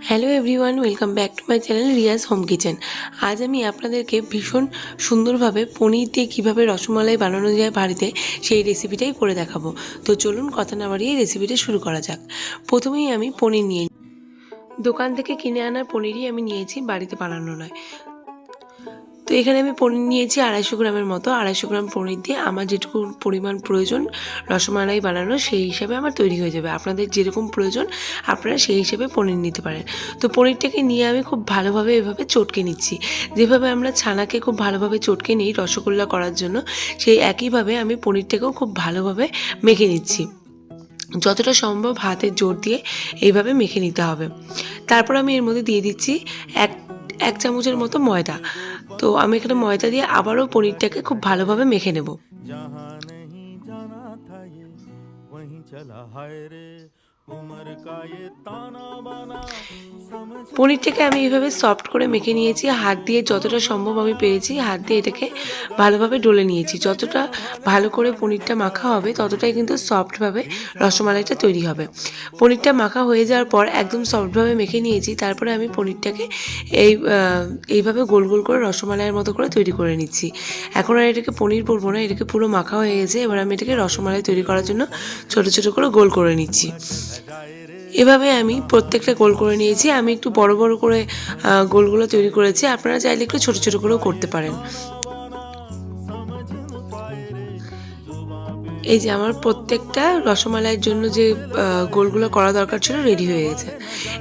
Hello everyone welcome back to my channel Riaz home kitchen আজ আমি আপনাদেরকে ভীষণ সুন্দরভাবে পনির দিয়ে কীভাবে রসমালাই বানানো যায় বাড়িতে সেই রেসিপিটাই করে দেখাবো। তো চলুন কথা না বাড়িয়ে রেসিপিটা শুরু করা যাক। প্রথমেই আমি পনির নিয়ে দোকান থেকে কিনে আনার পনিরই আমি নিয়েছি বাড়িতে বানানো নয়। তো এখানে আমি পনির নিয়েছি আড়াইশো গ্রামের মতো। আড়াইশো গ্রাম পনির দিয়ে আমার যেটুকু পরিমাণ প্রয়োজন রসমালাই বানানো, সেই হিসাবে আমার তৈরি হয়ে যাবে। আপনাদের যেরকম প্রয়োজন, আপনারা সেই হিসেবে পনির নিতে পারেন। তো পনিরটাকে নিয়ে আমি খুব ভালোভাবে এভাবে চটকে নিচ্ছি। যেভাবে আমরা ছানাকে খুব ভালোভাবে চটকে নিই রসগোল্লা করার জন্য, সেই একইভাবে আমি পনিরটাকেও খুব ভালোভাবে মেখে নিচ্ছি। যতটা সম্ভব হাতের জোর দিয়ে এইভাবে মেখে নিতে হবে। তারপর আমি এর মধ্যে দিয়ে দিচ্ছি এক এক চামচের মতো ময়দা। তো আমি এখানে ময়দা দিয়ে আবারও পনিরটাকে খুব ভালোভাবে মেখে নেব। পনিরটাকে আমি এইভাবে সফট করে মেখে নিয়েছি। হাত দিয়ে যতটা সম্ভব আমি পেরেছি, হাত দিয়ে এটাকে ভালোভাবে ডলে নিয়েছি। যতটা ভালো করে পনিরটা মাখা হবে, ততটাই কিন্তু সফটভাবে রসমালাইটা তৈরি হবে। পনিরটা মাখা হয়ে যাওয়ার পর একদম সফটভাবে মেখে নিয়েছি। তারপরে আমি পনিরটাকে এই এইভাবে গোল গোল করে রসমালাইয়ের মতো করে তৈরি করে নিচ্ছি। এখন আর এটাকে পনির পরবো না, এটাকে পুরো মাখা হয়ে গেছে। এবার আমি এটাকে রসমালাই তৈরি করার জন্য ছোট ছোট করে গোল করে নিচ্ছি। এভাবে আমি প্রত্যেকটা গোল করে নিয়েছি। আমি একটু বড় বড় করে গোলগুলো তৈরি করেছি। আপনারা চাইলে একটু ছোটো ছোটো করেও করতে পারেন। এই যে আমার প্রত্যেকটা রসমালাইয়ের জন্য যে গোলগুলো করা দরকার ছিল রেডি হয়ে গেছে।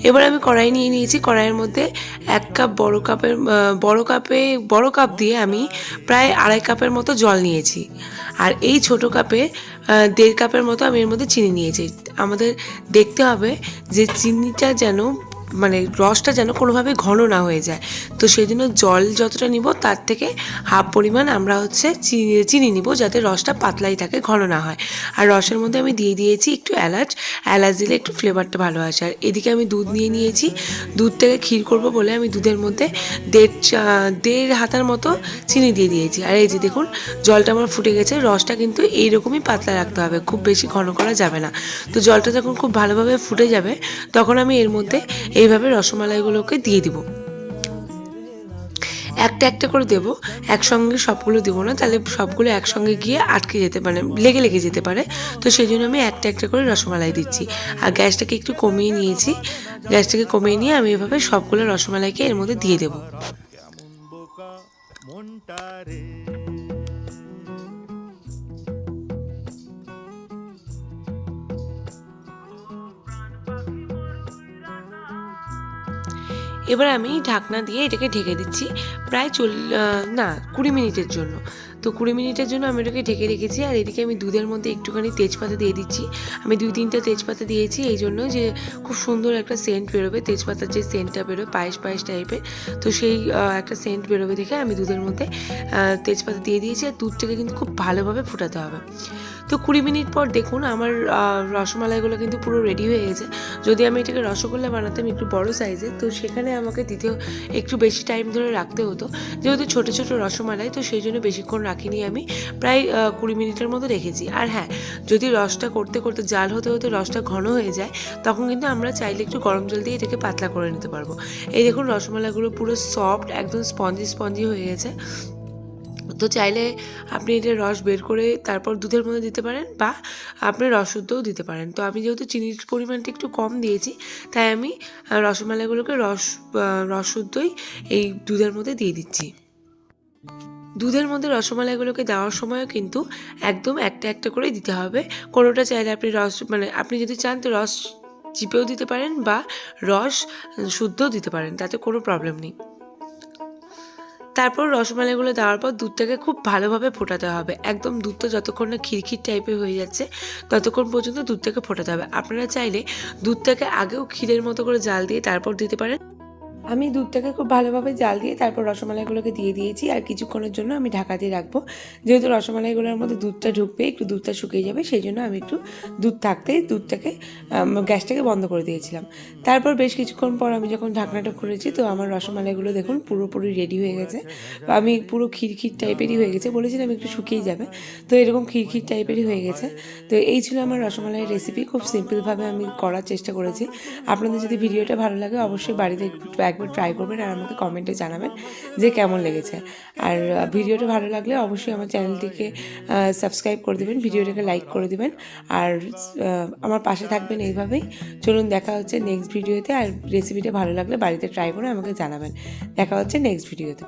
এবার আমি কড়াই নিয়ে নিয়েছি, কড়াইয়ের মধ্যে এক কাপ বড় কাপের বড় কাপে বড় কাপ দিয়ে আমি প্রায় আড়াই কাপের মতো জল নিয়েছি। আর এই ছোট কাপে দেড় কাপের মতো আমি এর মধ্যে চিনি নিয়েছি। আমাদের দেখতে হবে যে চিনিটা যেন মানে রসটা যেন কোনোভাবে ঘন না হয়ে যায়। তো সেই জন্য জল যতটা নিব তার থেকে হাফ পরিমাণ আমরা হচ্ছে চিনি চিনি নিব যাতে রসটা পাতলাই থাকে, ঘন না হয়। আর রসের মধ্যে আমি দিয়ে দিয়েছি একটু এলাচ। এলাচ দিলে একটু ফ্লেভারটা ভালো আসে। আর এদিকে আমি দুধ নিয়ে নিয়েছি। দুধ থেকে ক্ষীর করব বলে আমি দুধের মধ্যে দেড় দেড় হাতার মতো চিনি দিয়ে দিয়েছি। আর এই যে দেখুন, জলটা আমার ফুটে গেছে। রসটা কিন্তু এইরকমই পাতলা রাখতে হবে। খুব বেশি ঘন করা যাবে না। তো জলটা যখন খুব ভালোভাবে ফুটে যাবে, তখন আমি এর মধ্যে এইভাবে রসমালাইগুলোকে দিয়ে দিব। একটা একটা করে দেব, একসঙ্গে সবগুলো দেবো না, তাহলে সবগুলো একসঙ্গে গিয়ে আটকে যেতে পারে লেগে লেগে যেতে পারে। তো সেই জন্য আমি একটা একটা করে রসমালাই দিচ্ছি। আর গ্যাসটাকে একটু কমিয়ে নিয়েছি। গ্যাসটাকে কমিয়ে নিয়ে আমি এভাবে সবগুলো রসমালাইকে এর মধ্যে দিয়ে দেবো। মনটা রে। এবার আমি ঢাকনা দিয়ে এটাকে ঢেকে দিচ্ছি প্রায় চল না কুড়ি মিনিটের জন্য। তো কুড়ি মিনিটের জন্য আমি এটাকে ঢেকে রেখেছি, আর এদিকে আমি দুধের মধ্যে একটুখানি তেজপাতা দিয়ে দিচ্ছি। আমি দুই তিনটে তেজপাতা দিয়েছি, এই জন্য যে খুব সুন্দর একটা সেন্ট বেরোবে, তেজপাতার যে সেন্টটা বেরোবে পায়েস পায়েস টাইপের তো সেই একটা সেন্ট বেরোবে দেখে আমি দুধের মধ্যে তেজপাতা দিয়ে দিয়েছি, আর দুধটাকে কিন্তু খুব ভালোভাবে ফোটাতে হবে। তো কুড়ি মিনিট পর দেখুন আমার রসমালাইগুলো কিন্তু পুরো রেডি হয়ে গেছে। যদি আমি এটাকে রসগোল্লা বানাতাম একটু বড় সাইজের তো সেখানে আমাকে দ্বিতীয় একটু বেশি টাইম ধরে রাখতে হতো। যেহেতু ছোটো ছোটো রসমালাই, তো সেই জন্য বেশিক্ষণ রাখিনি আমি, প্রায় কুড়ি মিনিটের মতো রেখেছি। আর হ্যাঁ যদি রসটা করতে করতে জাল হতে হতে রসটা ঘন হয়ে যায়, তখন কিন্তু আমরা চাইলে একটু গরম জল দিয়ে এটাকে পাতলা করে নিতে পারব। এই দেখুন রসমালাইগুলো পুরো সফট একদম স্পঞ্জি স্পঞ্জি হয়ে গেছে। তো চাইলে আপনি এটা রস বের করে তারপর দুধের মধ্যে দিতে পারেন বা আপনি রসুদ্ধও দিতে পারেন। তো আমি যেহেতু চিনির পরিমাণটা একটু কম দিয়েছি, তাই আমি রসমালাইগুলোকে রস রসুদ্ধই এই দুধের মধ্যে দিয়ে দিচ্ছি। দুধের মধ্যে রসমালাইগুলোকে দেওয়ার সময়ও কিন্তু একদম একটা একটা করে দিতে হবে। কোনোটা চাইলে আপনি রস মানে আপনি যদি চান তো রস চিপেও দিতে পারেন বা রস শুদ্ধও দিতে পারেন, তাতে কোনো প্রবলেম নেই। তারপর রসমালাইগুলো দেওয়ার পর দুধটাকে খুব ভালোভাবে ফোটাতে হবে। একদম দুধটা যতক্ষণ না খিরখির টাইপের হয়ে যাচ্ছে, ততক্ষণ পর্যন্ত দুধটাকে ফোটাতে হবে। আপনারা চাইলে দুধটাকে আগেও ক্ষীরের মতো করে জাল দিয়ে তারপর দিতে পারেন। আমি দুধটাকে খুব ভালোভাবে জাল দিয়ে তারপর রসমালাইগুলোকে দিয়ে দিয়েছি। আর কিছুক্ষণের জন্য আমি ঢাকা দিয়ে রাখব। যেহেতু রসমালাইগুলোর মধ্যে দুধটা ঢুকবে, একটু দুধটা শুকিয়ে যাবে, সেই জন্য আমি একটু দুধ থাকতেই দুধটাকে গ্যাসটাকে বন্ধ করে দিয়েছিলাম। তারপর বেশ কিছুক্ষণ পর আমি যখন ঢাকনাটা খুলেছি, তো আমার রসমালাইগুলো দেখুন পুরোপুরি রেডি হয়ে গেছে। আমি পুরো খিরখির টাইপেরই হয়ে গেছে। বলেছিলাম একটু শুকিয়ে যাবে। তো এরকম খিরখির টাইপেরই হয়ে গেছে। তো এই ছিল আমার রসমালাইয়ের রেসিপি খুব সিম্পলভাবে আমি করার চেষ্টা করেছি। আপনাদের যদি ভিডিওটা ভালো লাগে, অবশ্যই বাড়িতে একটু একবার ট্রাই করবেন আর আমাকে কমেন্টে জানাবেন যে কেমন লেগেছে। আর ভিডিওটা ভালো লাগলে অবশ্যই আমার চ্যানেলটিকে সাবস্ক্রাইব করে দেবেন, ভিডিওটাকে লাইক করে দেবেন। আর আমার পাশে থাকবেন এইভাবেই। চলুন দেখা হচ্ছে নেক্সট ভিডিওতে আর রেসিপিটা ভালো লাগলে বাড়িতে ট্রাই করে আমাকে জানাবেন। দেখা হচ্ছে নেক্সট ভিডিওতে